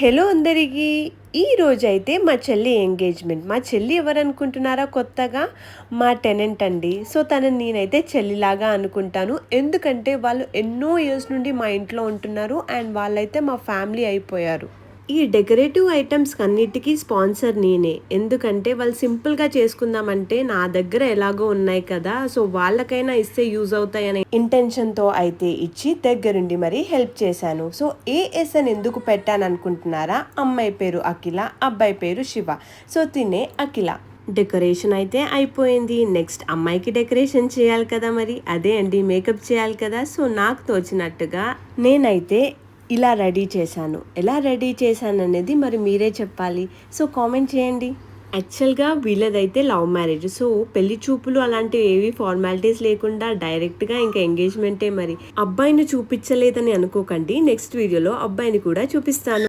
Hello అందరికీ. ఈ అయితే మా చెల్లి ఎంగేజ్మెంట్. మా చెల్లి ఎవరనుకుంటున్నారా కొత్తగా? మా టెనెంట్ అండి. సో తనని నేనైతే చెల్లిలాగా అనుకుంటాను. ఎందుకంటే వాళ్ళు ఎన్నో ఇయర్స్ నుండి మా ఇంట్లో ఉంటున్నారు అండ్ వాళ్ళైతే మా ఫ్యామిలీ అయిపోయారు. ఈ డెకరేటివ్ ఐటమ్స్ అన్నిటికీ స్పాన్సర్ నేనే. ఎందుకంటే వాళ్ళు సింపుల్గా చేసుకుందామంటే నా దగ్గర ఎలాగో ఉన్నాయి కదా సో వాళ్ళకైనా ఇస్తే యూజ్ అవుతాయనే ఇంటెన్షన్తో అయితే ఇచ్చి దగ్గరుండి మరి హెల్ప్ చేశాను. సో ఏఎస్ఎన్ అని ఎందుకు పెట్టాను అనుకుంటున్నారా అమ్మాయి పేరు అఖిల అబ్బాయి పేరు శివ. సో తినే అఖిల. డెకరేషన్ అయితే అయిపోయింది. నెక్స్ట్ అమ్మాయికి డెకరేషన్ చేయాలి కదా మరి. అదే అండి మేకప్ చేయాలి కదా. సో నాకు తోచినట్టుగా నేనైతే ఇలా రెడీ చేశాను. ఎలా రెడీ చేశాను అనేది మరి మీరే చెప్పాలి. సో కామెంట్ చేయండి. యాక్చువల్గా వీళ్ళదైతే లవ్ మ్యారేజ్. సో పెళ్ళి చూపులు అలాంటివి ఏవి ఫార్మాలిటీస్ లేకుండా డైరెక్ట్గా ఇంకా ఎంగేజ్మెంటే మరి. అబ్బాయిని చూపించలేదని అనుకోకండి. నెక్స్ట్ వీడియోలో అబ్బాయిని కూడా చూపిస్తాను.